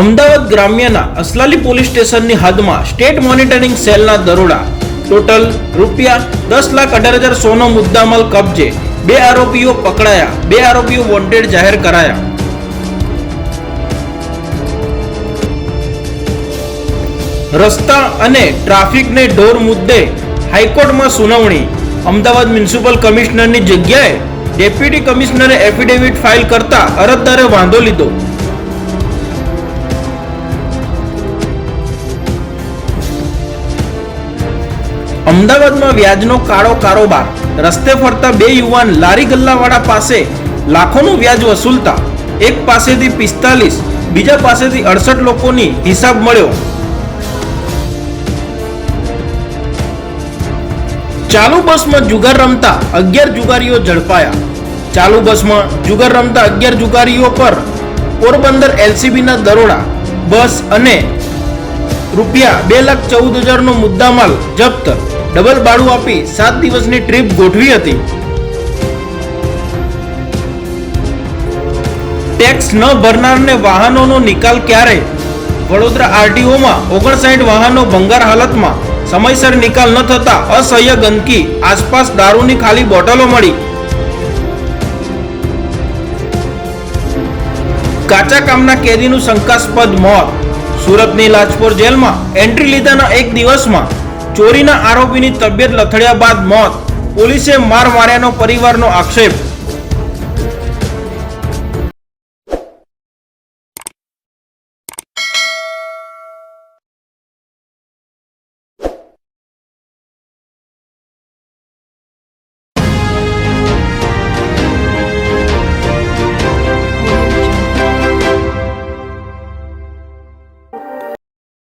Ahmedabad ગ્રામ્યના Aslali police સ્ટેશનની હદમાં state monitoring સેલના દરોડા. ટોટલ રૂપિયા દસ લાખ અઢાર હજાર સોનો મુદ્દામાલ કબજે. બે આરોપીઓ પકડાયા, બે આરોપીઓ વોન્ટેડ જાહેર કરાયા. રસ્તા અને ટ્રાફિકને ઢોર મુદ્દે હાઈકોર્ટમાં સુનાવણી. અમદાવાદ મ્યુનિસિપલ કમિશનરની જગ્યાએ ડેપ્યુટી કમિશનરે એફિડેવિટ ફાઇલ કરતા અરજદારે વાંધો લીધો. અમદાવાદમાં વ્યાજનો કાળો કારોબાર. રસ્તે ફરતા બે યુવાન લારી ગલ્લાવાળા પાસે લાખોનું વ્યાજ વસૂલતા. એક પાસેથી પિસ્તાલીસ, બીજા પાસેથી અડસઠ લોકોની હિસાબ મળ્યો. ચાલુ બસમાં જુગાર રમતા અગિયાર જુગારીઓ ઝડપાયા. ચાલુ બસમાં જુગાર રમતા અગિયાર જુગારીઓ પર પોરબંદર એલસીબીના દરોડા, બસ અને રૂપિયા બે લાખ ચૌદ હજારનો મુદ્દામાલ જપ્ત ડબલ બાળું આપી સાત દિવસની ટ્રીપ ગોઠવી હતી. ટેક્સ ન ભરનારને વાહનોનો નિકાલ ક્યારે? વડોદરા આરટીઓમાં ઓગણસાઠ વાહનો ભંગાર હાલતમાં. સમયસર નિકાલ ન થતા અસહ્ય ગંદકી. આસપાસ દારૂની ખાલી બોટલો મળી. કાચા કામના કેદીનું શંકાસ્પદ મોત. સુરતની લાજપોર જેલમાં એન્ટ્રી લીધાના એક દિવસમાં. ચોરીના આરોપીની તબિયત લથડ્યા બાદ મોત. પોલીસે માર માર્યાનો પરિવારનો આક્ષેપ